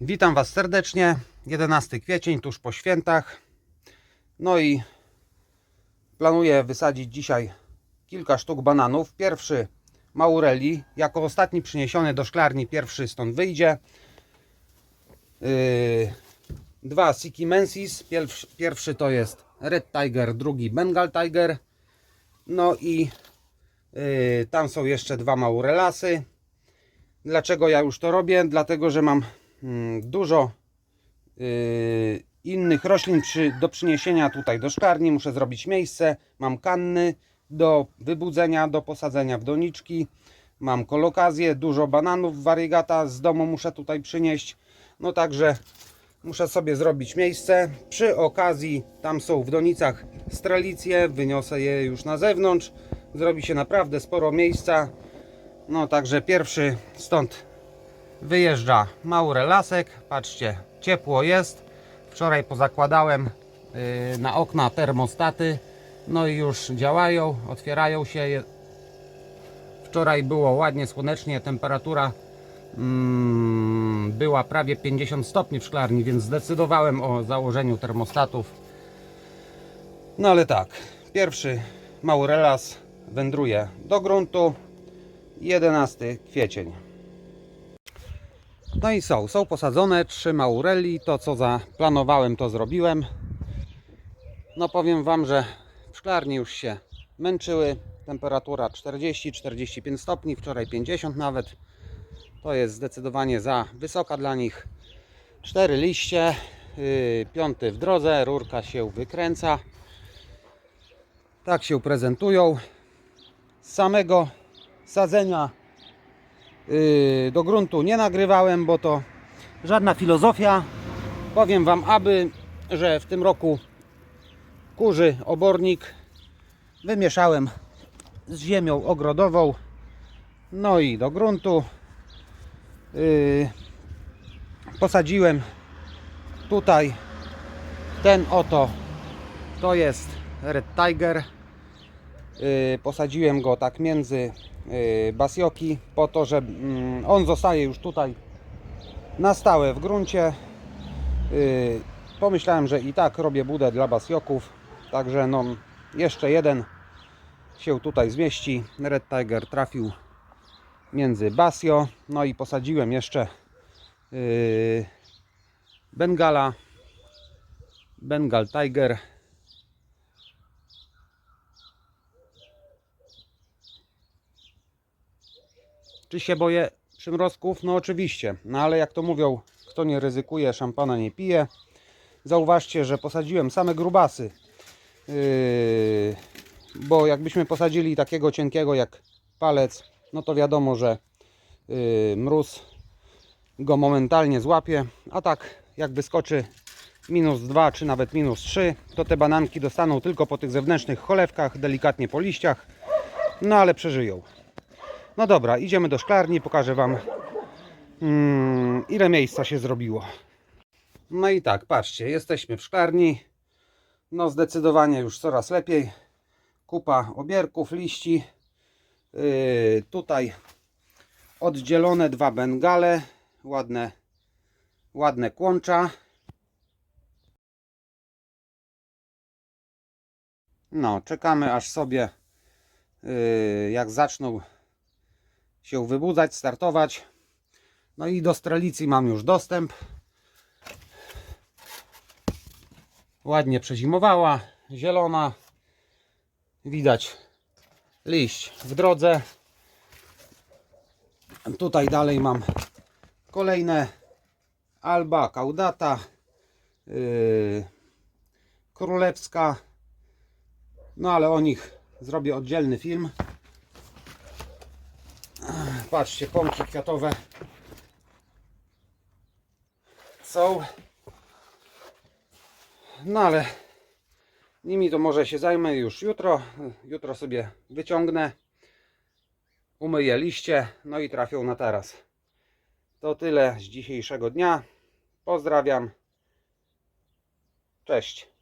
Witam Was serdecznie. 11 kwiecień, tuż po świętach. No i planuję wysadzić dzisiaj kilka sztuk bananów. Pierwszy Maurelli, jako ostatni przyniesiony do szklarni, pierwszy stąd wyjdzie. Yy, dwa Sikimensis, pierwszy, pierwszy to jest Red Tiger, drugi Bengal Tiger. No i yy, tam są jeszcze dwa Maurelasy. Dlaczego ja już to robię? Dlatego, że mam dużo yy, innych roślin przy, do przyniesienia tutaj do szklarni. Muszę zrobić miejsce. Mam kanny do wybudzenia, do posadzenia w doniczki. Mam kolokazję, dużo bananów variegata z domu muszę tutaj przynieść. No także muszę sobie zrobić miejsce. Przy okazji tam są w donicach stralicje, wyniosę je już na zewnątrz. Zrobi się naprawdę sporo miejsca. No także pierwszy stąd wyjeżdża mały. Patrzcie, ciepło jest. Wczoraj pozakładałem yy, na okna termostaty. No i już działają, otwierają się. Wczoraj było ładnie słonecznie, temperatura mm, była prawie 50 stopni w szklarni, więc zdecydowałem o założeniu termostatów. No ale tak, pierwszy Maurelas wędruje do gruntu. 11 kwiecień. No i są, są posadzone trzy maureli. To co zaplanowałem, to zrobiłem. No powiem Wam, że w szklarni już się męczyły. Temperatura 40-45 stopni, wczoraj 50 nawet. To jest zdecydowanie za wysoka dla nich. Cztery liście, yy, piąty w drodze, rurka się wykręca. Tak się prezentują. Z samego sadzenia do gruntu nie nagrywałem, bo to żadna filozofia. Powiem Wam, aby, że w tym roku kurzy obornik wymieszałem z ziemią ogrodową. No i do gruntu yy, posadziłem tutaj ten oto to jest Red Tiger. Yy, posadziłem go tak między yy, basioki po to, że mm, on zostaje już tutaj na stałe w gruncie. Yy, pomyślałem, że i tak robię budę dla basioków, także no jeszcze jeden się tutaj zmieści. Red Tiger trafił między basio, no i posadziłem jeszcze Bengala, Bengal Tiger. Czy się boję przymrozków? No oczywiście, no ale jak to mówią, kto nie ryzykuje, szampana nie pije. Zauważcie, że posadziłem same grubasy. Yy, bo jakbyśmy posadzili takiego cienkiego jak palec, no to wiadomo, że yy, mróz go momentalnie złapie. A tak, jak wyskoczy minus 2 czy nawet minus 3, to te bananki dostaną tylko po tych zewnętrznych cholewkach, delikatnie po liściach. No ale przeżyją. No dobra, idziemy do szklarni, pokażę Wam mm, ile miejsca się zrobiło. No i tak, patrzcie, jesteśmy w szklarni. No zdecydowanie już coraz lepiej. Kupa obierków, liści. Yy, tutaj oddzielone dwa bengale. Ładne, ładne kłącza. No, czekamy aż sobie yy, jak zaczną się wybudzać, startować. No i do strelicji mam już dostęp. Ładnie przezimowała, zielona. Widać liść w drodze. Tutaj dalej mam kolejne alba caudata, yy, królewska. No ale o nich zrobię oddzielny film. Patrzcie, pąki kwiatowe są. No ale nimi to może się zajmę już jutro. Jutro sobie wyciągnę, umyję liście, no i trafią na taras. To tyle z dzisiejszego dnia. Pozdrawiam. Cześć.